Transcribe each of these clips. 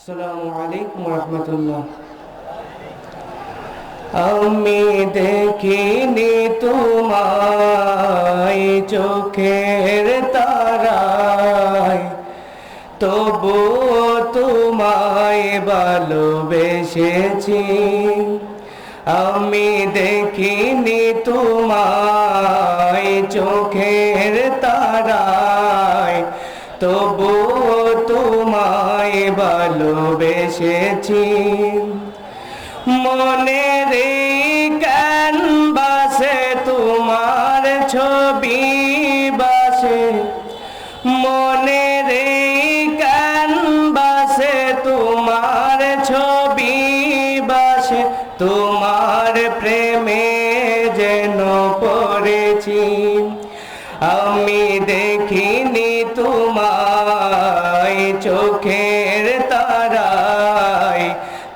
আসসালামু আলাইকুম রহমতুল্লাহ। আমি দেখিনি তোমায় চোখের তারায়, তবু তোমায় ভালোবেসেছি। আমি দেখিনি তোমায় চোখের তারায়, তবু ভালোবেসেছি। মনের ক্যানভাসে তোমার ছবি বাসে। মনের ক্যানভাসে তোমার ছবি বাসে। তোমার প্রেমে যেন পড়েছি। আমি দেখিনি তোমায় তারায়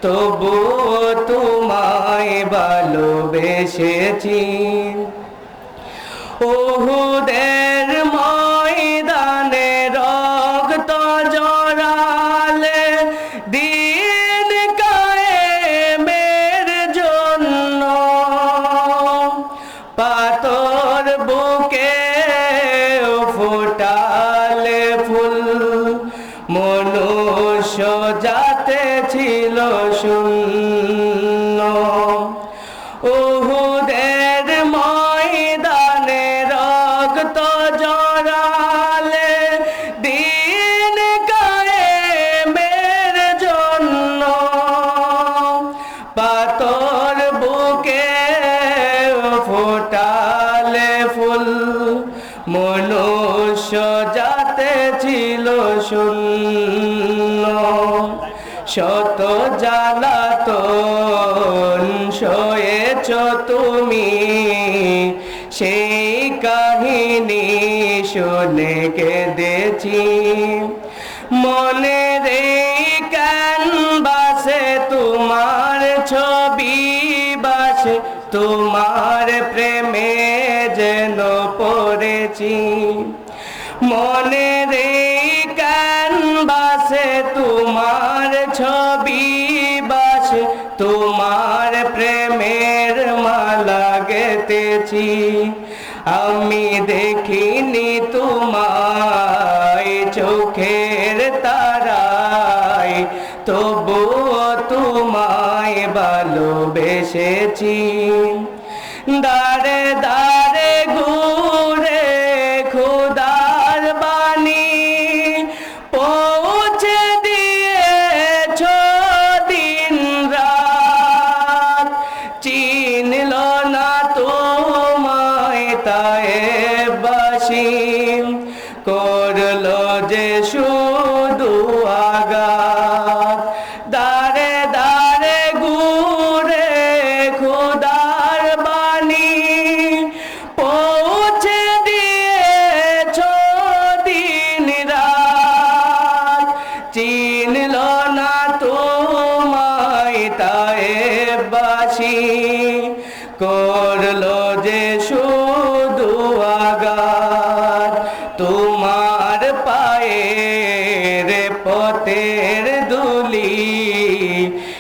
তবু তোমায় ভালোবেসেছি। ওহুদের শূন্য। ওহুদের ময়দানে রক্ত জড়ালে দিন কায়েমের জন্য। পাতর বুকে ফোটালে ফুল, মনুষ্য যাতে ছিল শূন্য। শত তুমি সেই কাহিনী শুনে কেঁদেছি। মনে রে ক্যানভাসে তোমার ছবি বাসে, তোমার প্রেমে যেন পড়েছি। মনে রে গেতেছি আমি দেখিনি তোমায় চোখের তারায় তবু তোমায় ভালোবেসেছি। দারে দারে ঘুরে করল যে শুধু আঘাত। দারে দারে ঘুরে খুদার বাণী পৌঁছে দিয়েছ দিন রাত। চিনল না তোমায়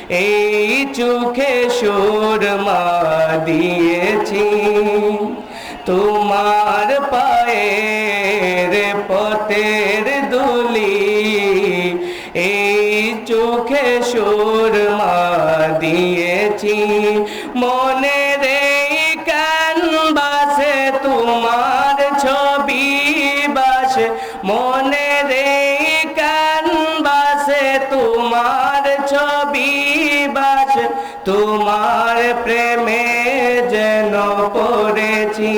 এই চোখে সুরমা দিয়েছি। তোমার পায়ের পথের দুলি এই চোখে সুরমা দিয়েছি। মনে তোমার প্রেমে যেন পড়েছি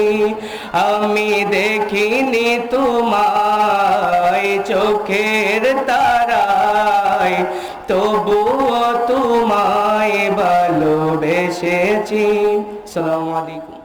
আমি দেখিনি তোমায় চোখের তারায় তবুও তোমায় ভালোবেসেছি। সালামু আলাইকুম।